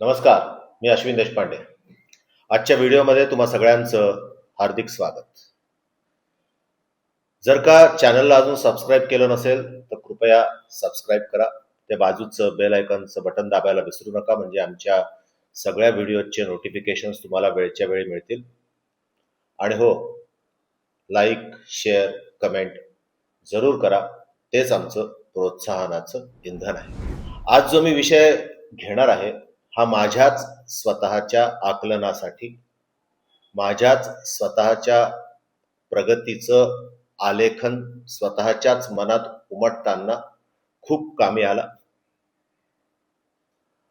नमस्कार मी अश्विन देशपांडे. आजच्या व्हिडिओमध्ये तुम्हा सगळ्यांचं हार्दिक स्वागत. जर का चॅनलला अजून सबस्क्राईब केलं नसेल तर कृपया सबस्क्राईब करा. त्या बाजूचं बेल आयकॉनचं बटन दाबायला विसरू नका म्हणजे आमच्या सगळ्या व्हिडिओचे नोटिफिकेशन्स तुम्हाला वेळच्या वेळी मिळतील. आणि हो लाईक शेअर कमेंट जरूर करा. तेच आमचं प्रोत्साहनाचं इंधन आहे. आज जो मी विषय घेणार आहे हा माझ्याच स्वतःच्या आकलनासाठी माझ्याच स्वतःच्या प्रगतीचं आलेखन स्वतःच्याच मनात उमटताना खूप कामी आला.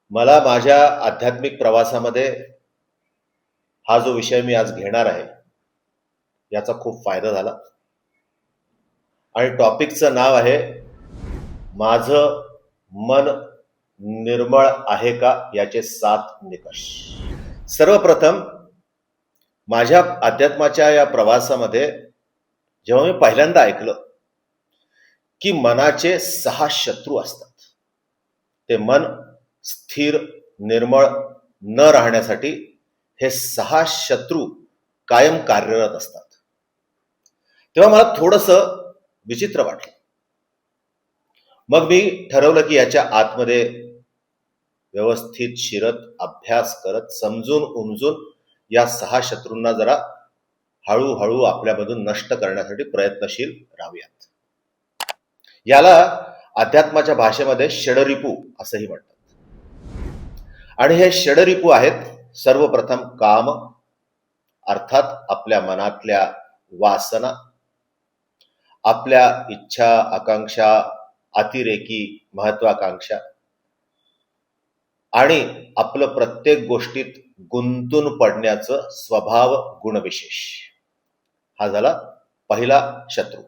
मला माझ्या आध्यात्मिक प्रवासामध्ये हा जो विषय मी आज घेणार आहे याचा खूप फायदा झाला. आणि टॉपिकचं नाव आहे माझं मन निर्मळ आहे का याचे सात निकष. सर्वप्रथम माझ्या अध्यात्माच्या या प्रवासामध्ये जेव्हा मी पहिल्यांदा ऐकलं की मनाचे सहा शत्रू असतात ते मन स्थिर निर्मळ न राहण्यासाठी हे सहा शत्रू कायम कार्यरत असतात. तेव्हा मला थोडस विचित्र वाटलं. मग मी ठरवलं की याच्या आतमध्ये व्यवस्थित शिरत अभ्यास करत समजून उमजून या सहा शत्रूंना जरा हळूहळू आपल्यामधून नष्ट करण्यासाठी प्रयत्नशील राहूयात. याला अध्यात्माच्या भाषेमध्ये षडरिपू असंही म्हणतात. आणि हे षडरिपू आहेत सर्वप्रथम काम अर्थात आपल्या मनातल्या वासना आपल्या इच्छा आकांक्षा अतिरेकी महत्वाकांक्षा आणि आपलं प्रत्येक गोष्टीत गुंतून पडण्याचं स्वभाव गुणविशेष. हा झाला पहिला शत्रू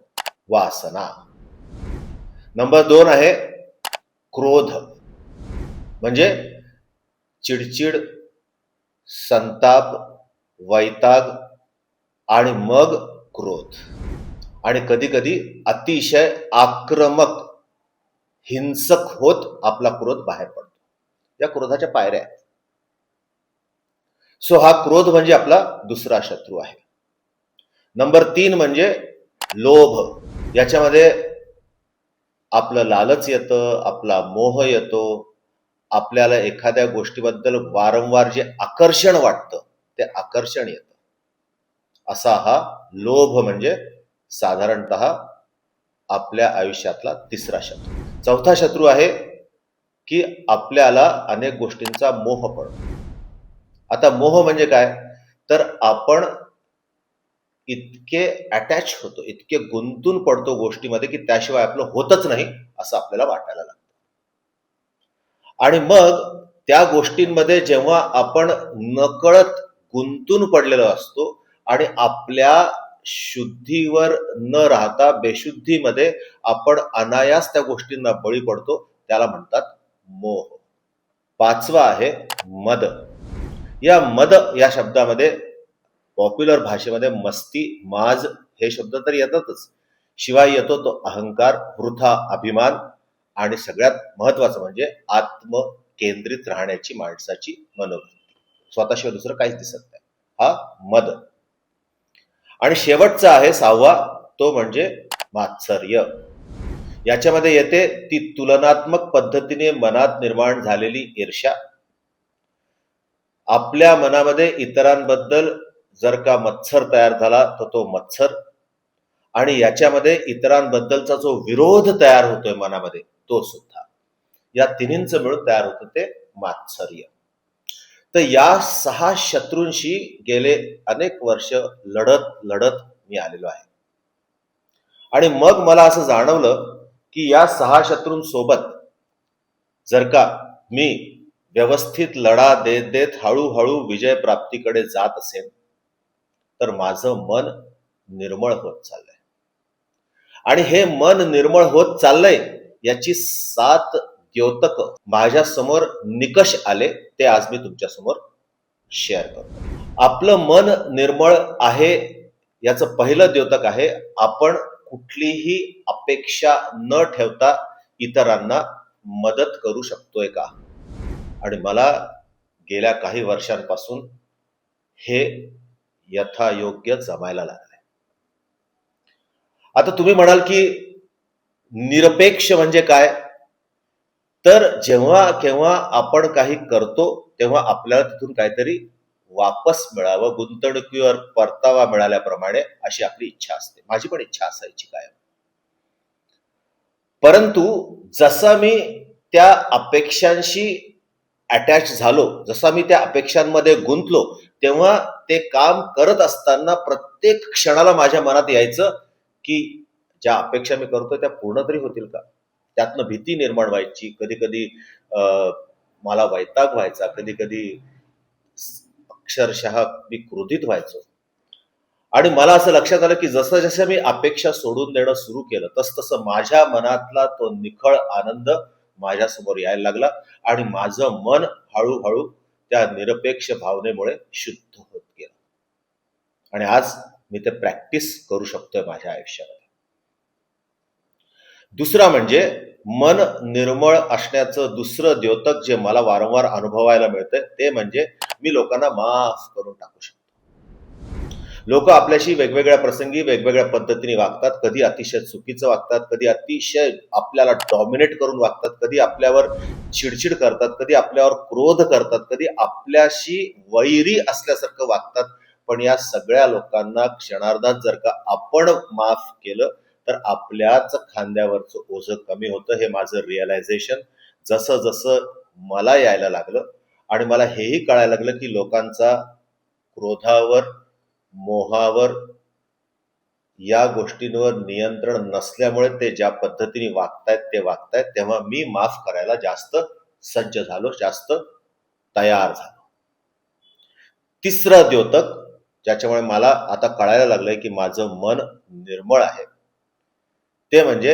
वासना. नंबर दोन आहे क्रोध. म्हणजे चिडचिड संताप वैताग आणि मग क्रोध. आणि कधी कधी अतिशय आक्रमक हिंसक होत आपला क्रोध बाहेर पडतो. या क्रोधाच्या पायऱ्या आहेत. सो हा क्रोध म्हणजे आपला दुसरा शत्रू आहे. नंबर तीन म्हणजे लोभ. याच्यामध्ये आपलं लालच येतं आपला मोह येतो. आपल्याला एखाद्या गोष्टीबद्दल वारंवार जे आकर्षण वाटतं ते आकर्षण येतं. असा हा लोभ म्हणजे साधारणत आपल्या आयुष्यातला तिसरा शत्रू. चौथा शत्रू आहे की आपल्याला अनेक गोष्टींचा मोह पडतो. आता मोह म्हणजे काय? तर आपण इतके अटॅच होतो इतके गुंतून पडतो गोष्टीमध्ये की त्याशिवाय आपलं होतच नाही असं आपल्याला वाटायला लागतं. आणि मग त्या गोष्टींमध्ये जेव्हा आपण नकळत गुंतून पडलेलो असतो आणि आपल्या शुद्धीवर न राहता बेशुद्धीमध्ये आपण अनायास त्या गोष्टींना बळी पडतो त्याला म्हणतात मोह. पाचवा आहे मद. या मद या शब्दामध्ये पॉप्युलर भाषेमध्ये मस्ती माज हे शब्द तर येतातच. शिवाय येतो तो अहंकार वृथा अभिमान आणि सगळ्यात महत्वाचं म्हणजे आत्मकेंद्रित राहण्याची माणसाची मनोवृत्ती. स्वतःशिवाय दुसरं काहीच दिसत नाही. हा मद. आणि शेवटचा आहे सहावा तो म्हणजे मात्सर्य. याच्यामध्ये येते ती तुलनात्मक पद्धतीने मनात निर्माण झालेली ईर्ष्या. आपल्या मनामध्ये इतरांबद्दल जर का मत्सर तयार झाला तर तो मत्सर. आणि याच्यामध्ये इतरांबद्दलचा जो विरोध तयार होतोय मनामध्ये तो सुद्धा. या तिन्हींचं मिळून तयार होतं ते मात्सर्य. तर या सहा शत्रूंशी गेले अनेक वर्ष लढत लढत मी आलेलो आहे. आणि मग मला असं जाणवलं की या सहा शत्रूंसोबत जर का मी व्यवस्थित लढा देत देत हळूहळू विजय प्राप्तीकडे जात असेल तर माझं मन निर्मळ होत चाललंय. आणि हे मन निर्मळ होत चाललंय याची सात द्योतक माझ्यासमोर निकष आले ते आज मी तुमच्यासमोर शेअर करतो. आपलं मन निर्मळ आहे याचं पहिलं द्योतक आहे आपण कुठलीही अपेक्षा न ठेवता इतरांना मदत करू शकतोय का? आणि मला गेल्या काही वर्षांपासून हे यथायोग्य जमायला लागलंय. आता तुम्ही म्हणाल की निरपेक्ष म्हणजे काय? तर जेव्हा केव्हा आपण काही करतो तेव्हा आपल्याला तिथून काहीतरी वापस मिळावं गुंतवणुकीवर परतावा मिळाल्याप्रमाणे अशी आपली इच्छा असते. माझी पण इच्छा असायची काय परंतु जसा मी त्या अपेक्षांशी अटॅच झालो जसा मी त्या अपेक्षांमध्ये गुंतलो तेव्हा ते काम करत असताना प्रत्येक क्षणाला माझ्या मनात यायचं की ज्या अपेक्षा मी करतोय त्या पूर्ण तरी होतील का? त्यातनं भीती निर्माण व्हायची. कधी कधी मला वैताग व्हायचा. कधी कधी अक्षरशः मी क्रोधित व्हायचो. आणि मला असं लक्षात आलं की जसं जसं मी अपेक्षा सोडून देणं सुरू केलं तस तसं माझ्या मनातला तो निखळ आनंद माझ्यासमोर यायला लागला आणि माझं मन हळूहळू त्या निरपेक्ष भावनेमुळे शुद्ध होत गेलं. आणि आज मी ते प्रॅक्टिस करू शकतोय माझ्या आयुष्यामध्ये. दुसरा म्हणजे मन निर्मळ असण्याचं दुसरं द्योतक जे मला वारंवार अनुभवायला मिळतंय ते म्हणजे मी लोकांना माफ करून टाकू शकतो. लोक आपल्याशी वेगवेगळ्या प्रसंगी वेगवेगळ्या पद्धतीने वागतात कधी अतिशय चुकीचं वागतात कधी अतिशय आपल्याला डॉमिनेट करून वागतात कधी आपल्यावर चिडचिड करतात कधी आपल्यावर क्रोध करतात कधी आपल्याशी वैरी असल्यासारखं वागतात. पण या सगळ्या लोकांना क्षणार्धात जर का आपण माफ केलं तर आपल्याच खांद्यावरचं ओझं कमी होतं हे माझं रिअलायझेशन जसं जसं मला यायला लागलं आणि मला हेही कळायला लागलं की लोकांचा क्रोधावर मोहावर या गोष्टींवर नियंत्रण नसल्यामुळे ते ज्या पद्धतीने वागतायत ते वागतायत. तेव्हा मी माफ करायला जास्त सज्ज झालो जास्त तयार झालो. तिसरं द्योतक ज्याच्यामुळे मला आता कळायला लागलंय की माझं मन निर्मळ आहे ते म्हणजे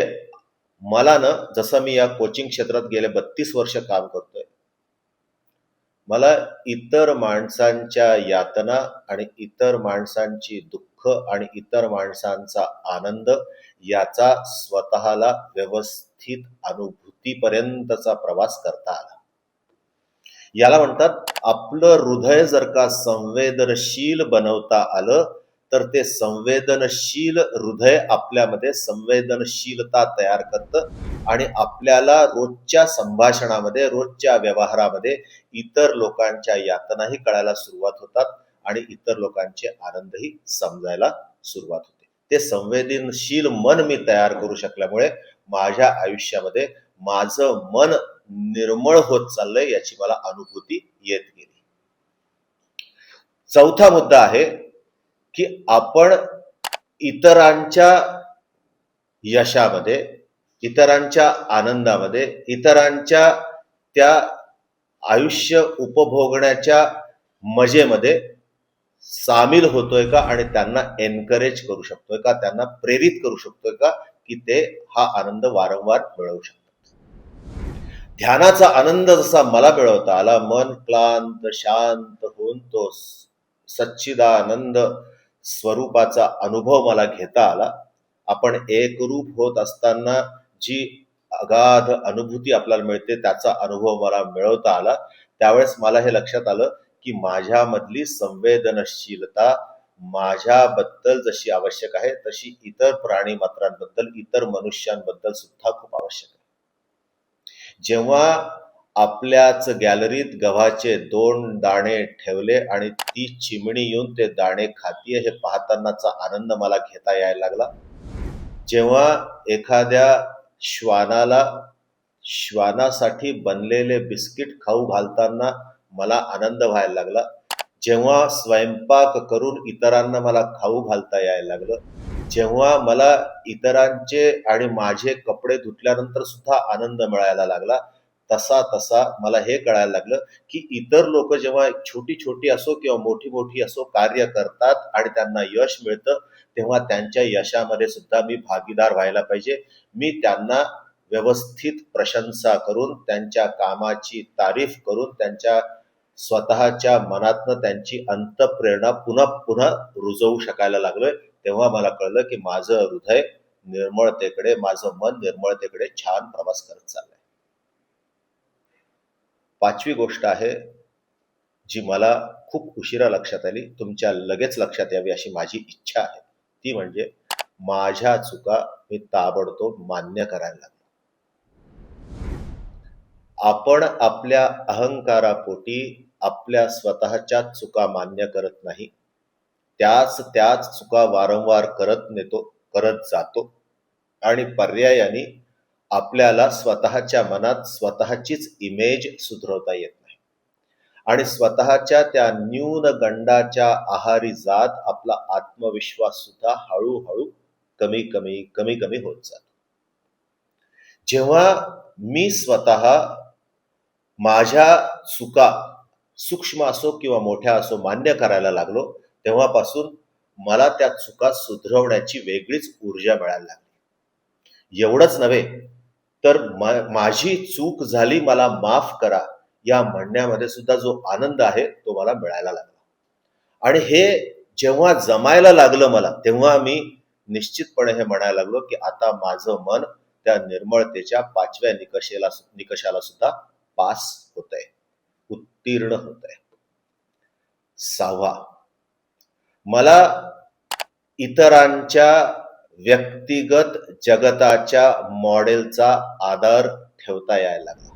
मला ना जसं मी या कोचिंग क्षेत्रात गेले बत्तीस वर्ष काम करतोय मला इतर माणसांच्या यातना आणि इतर माणसांची दुःख आणि इतर माणसांचा आनंद याचा स्वतःला व्यवस्थित अनुभूतीपर्यंतचा प्रवास करता आला. याला म्हणतात आपलं हृदय जर का संवेदनशील बनवता आलं तर ते संवेदनशील हृदय आपल्यामध्ये संवेदनशीलता तयार करतं आणि आपल्याला रोजच्या संभाषणामध्ये रोजच्या व्यवहारामध्ये इतर लोकांच्या यातनाही कळायला सुरुवात होतात आणि इतर लोकांचे आनंदही समजायला सुरुवात होते. ते संवेदनशील मन मी तयार करू शकल्यामुळे माझ्या आयुष्यामध्ये माझं मन निर्मळ होत चाललंय याची मला अनुभूती येत गेली. चौथा मुद्दा आहे की आपण इतरांच्या यशामध्ये इतरांच्या आनंदामध्ये इतरांच्या त्या आयुष्य उपभोगण्याच्या मजेमध्ये सामील होतोय का आणि त्यांना एनकरेज करू शकतोय का त्यांना प्रेरित करू शकतोय का की ते हा आनंद वारंवार मिळवू शकतात? ध्यानाचा आनंद जसा मला मिळवता आला मन क्लांत शांत होऊन तो सच्चिदानंद स्वरूपाचा अनुभव मला घेता आला. आपण एकरूप होत असताना जी अगाध अनुभूती आपल्याला मिळते त्याचा अनुभव मला मिळवता आला. त्यावेळेस मला हे लक्षात आलं की माझ्यामधली संवेदनशीलता माझ्याबद्दल जशी आवश्यक आहे तशी इतर प्राणी मात्रांबद्दल इतर मनुष्यांबद्दल सुद्धा खूप आवश्यक आहे. जेव्हा आपल्याच गॅलरीत गव्हाचे दोन दाणे ठेवले आणि ती चिमणी येऊन ते दाणे खातीये हे पाहतानाचा आनंद मला घेता यायला लागला. जेव्हा एखाद्या श्वानाला श्वानासाठी बनलेले बिस्किट खाऊ घालताना मला आनंद व्हायला लागला. जेव्हा स्वयंपाक करून इतरांना मला खाऊ घालता यायला लागलं. जेव्हा मला इतरांचे आणि माझे कपडे धुतल्यानंतर सुद्धा आनंद मिळायला लागला. तसा तसा मला हे कळायला लागलं की इतर लोक जेव्हा छोटी छोटी असो किंवा मोठी मोठी असो कार्य करतात आणि त्यांना यश मिळतं तेव्हा त्यांच्या यशामध्ये सुद्धा मी भागीदार व्हायला पाहिजे. मी त्यांना व्यवस्थित प्रशंसा करून त्यांच्या कामाची तारीफ करून त्यांच्या स्वतःच्या मनातनं त्यांची अंतप्रेरणा पुन्हा पुन्हा रुजवू शकायला लागलोय. तेव्हा मला कळलं की माझं हृदय निर्मळतेकडे माझं मन निर्मळतेकडे छान प्रवास करत चाललंय. पाचवी गोष्ट आहे जी मला खूप उशिरा लक्षात आली. तुमच्या लगेच लक्षात यावी अशी माझी इच्छा आहे. ती म्हणजे माझ्या चुका मी ताबडतोब मान्य करायला लागलो. आपण आपल्या अहंकारापोटी आपल्या स्वतःच्या चुका मान्य करत नाही. त्याच त्याच चुका वारंवार करत नेतो करत जातो. आणि पर्यायाने आपल्याला स्वतःच्या मनात स्वतःचीच इमेज सुधरवता येत नाही. आणि स्वतःच्या त्या न्यून गंडाच्या आहारी जात आपला आत्मविश्वास सुद्धा हळूहळू कमी कमी कमी कमी होत जातो. जेव्हा मी स्वतः माझ्या चुका सूक्ष्म असो किंवा मोठ्या असो मान्य करायला लागलो तेव्हापासून मला त्या चुका सुधरवण्याची वेगळीच ऊर्जा मिळायला लागली. एवढंच नव्हे तर माझी चूक झाली मला माफ करा. या म्हणण्यामध्ये सुद्धा जो आनंद आहे तो मला मिळायला लागला. आणि हे जेव्हा जमायला लागलं मला तेव्हा मी निश्चितपणे हे म्हणायला लागलो की आता माझं मन त्या निर्मळतेच्या पाचव्या निकषेला निकषाला सुद्धा पास होत आहे उत्तीर्ण होत आहे सहावा. मला इतरांच्या व्यक्तिगत जगताच्या मॉडेलचा आदर ठेवता यायला लागला.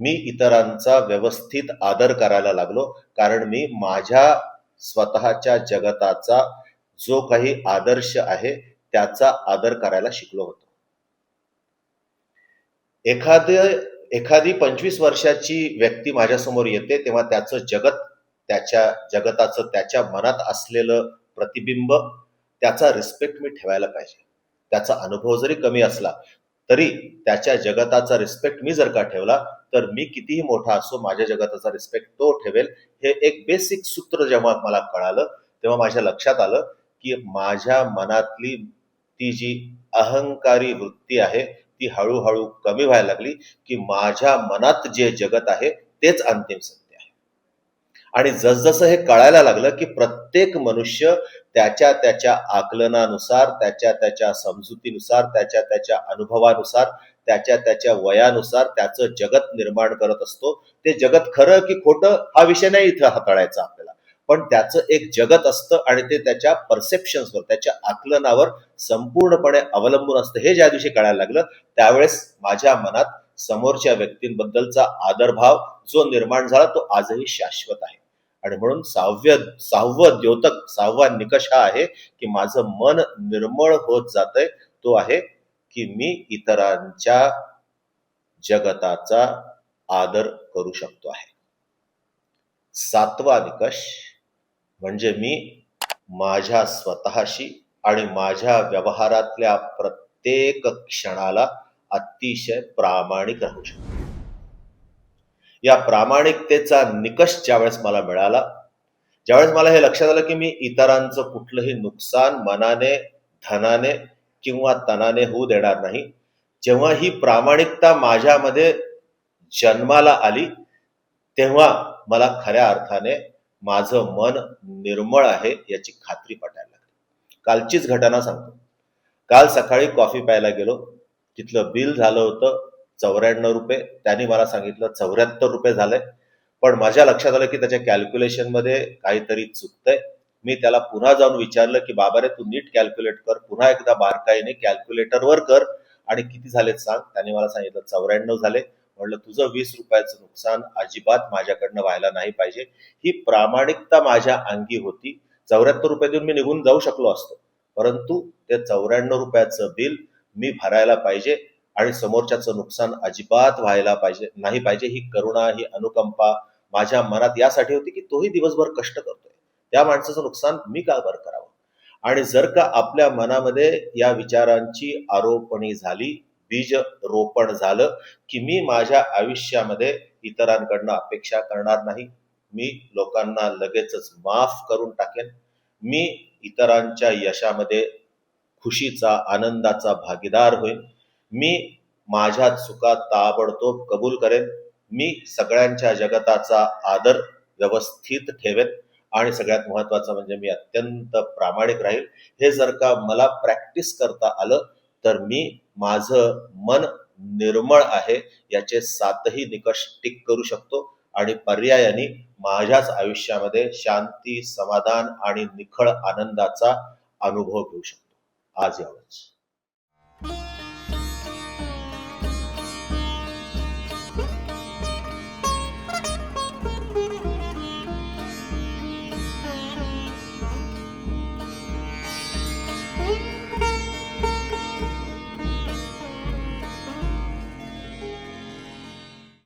मी इतरांचा व्यवस्थित आदर करायला लागलो कारण मी माझ्या स्वतःच्या जगताचा जो काही आदर्श आहे त्याचा आदर करायला शिकलो होतो. एखाद एखादी पंचवीस वर्षाची व्यक्ती माझ्यासमोर येते तेव्हा त्याचं जगत त्याच्या जगताचं त्याच्या मनात असलेलं प्रतिबिंब त्याचा रिस्पेक्ट मी ठेवायला पाहिजे. त्याचा अनुभव जरी कमी असला तरी त्याच्या जगताचा रिस्पेक्ट मी जर का ठेवला तर मी कितीही मोठा असो माझ्या जगताचा रिस्पेक्ट तो ठेवेल. हे एक बेसिक सूत्र जेव्हा मला कळालं तेव्हा माझ्या लक्षात आलं की माझ्या मनातली ती जी अहंकारी वृत्ती आहे ती हळूहळू कमी व्हायला लागली की माझ्या मनात जे जगत आहे तेच अंतिम सत्य आणि जसजसं हे कळायला लागलं की प्रत्येक मनुष्य त्याच्या त्याच्या आकलनानुसार त्याच्या त्याच्या समजुतीनुसार त्याच्या त्याच्या अनुभवानुसार त्याच्या त्याच्या वयानुसार त्याचं जगत निर्माण करत असतो. ते जगत खरं की खोटं हा विषय नाही इथं हाताळायचा आपल्याला. पण त्याचं एक जगत असतं आणि ते त्याच्या परसेप्शन्सवर त्याच्या आकलनावर संपूर्णपणे अवलंबून असतं. हे ज्या दिवशी कळायला लागलं त्यावेळेस माझ्या मनात समोरच्या व्यक्तींबद्दलचा आदरभाव जो निर्माण झाला तो आजही शाश्वत आहे. आणि म्हणून सहाव्य सहावं द्योतक सहावा निकष हा आहे की माझं मन निर्मळ होत जातंय तो आहे की मी इतरांच्या जगताचा आदर करू शकतो आहे. सातवा निकष म्हणजे मी माझ्या स्वतःशी आणि माझ्या व्यवहारातल्या प्रत्येक क्षणाला अतिशय प्रामाणिक राहू शकतो. या प्रामाणिकतेचा निकष ज्यावेळेस मला मिळाला ज्यावेळेस मला हे लक्षात आलं की मी इतरांचं कुठलंही नुकसान मनाने धनाने किंवा तनाने होऊ देणार नाही जेव्हा ही प्रामाणिकता माझ्यामध्ये जन्माला आली तेव्हा मला खऱ्या अर्थाने माझं मन निर्मळ आहे याची खात्री पटायला लागली. कालचीच घटना सांगतो. काल सकाळी कॉफी प्यायला गेलो. तिथलं बिल झालं होतं चौऱ्याण्णव रुपये त्यांनी मला सांगितलं चौऱ्याहत्तर रुपये झालंय पण माझ्या लक्षात आलं की त्याच्या कॅल्क्युलेशनमध्ये काहीतरी चुकतंय. मी त्याला पुन्हा जाऊन विचारलं की बाबा रे तू नीट कॅल्क्युलेट कर. पुन्हा एकदा बारकाईने कॅल्क्युलेटरवर कर आणि किती झालेत सांग. त्याने मला सांगितलं चौऱ्याण्णव झाले. म्हणलं तुझं वीस रुपयाचं नुकसान अजिबात माझ्याकडनं व्हायला नाही पाहिजे. ही प्रामाणिकता माझ्या अंगी होती. चौऱ्याहत्तर रुपये देऊन मी निघून जाऊ शकलो असतो. परंतु ते चौऱ्याण्णव रुपयाचं बिल मी भरायला पाहिजे आणि समोरच्याचं नुकसान अजिबात व्हायला पाहिजे नाही पाहिजे ही करुणा ही अनुकंपा माझ्या मनात यासाठी होती की तोही दिवसभर कष्ट करतोय. त्या माणसाचं नुकसान मी का बरं करावं. आणि जर का आपल्या मनामध्ये या विचारांची आरोपणी झाली बीज रोपण झालं की मी माझ्या आयुष्यामध्ये इतरांकडनं अपेक्षा करणार नाही मी लोकांना लगेचच माफ करून टाकेन मी इतरांच्या यशामध्ये खुशीचा आनंदाचा भागीदार होईन. मी माझ्या चुका ताबडतोब कबूल करेन. मी सगळ्यांच्या जगताचा आदर व्यवस्थित ठेवेन. आणि सगळ्यात महत्वाचं म्हणजे मी अत्यंत प्रामाणिक राहील. हे जर का मला प्रॅक्टिस करता आलं तर मी माझं मन निर्मळ आहे. याचे सातही निकष टिक करू शकतो. आणि पर्यायाने माझ्याच आयुष्यामध्ये शांती समाधान आणि निखळ आनंदाचा अनुभव घेऊ शकतो. आज यावंच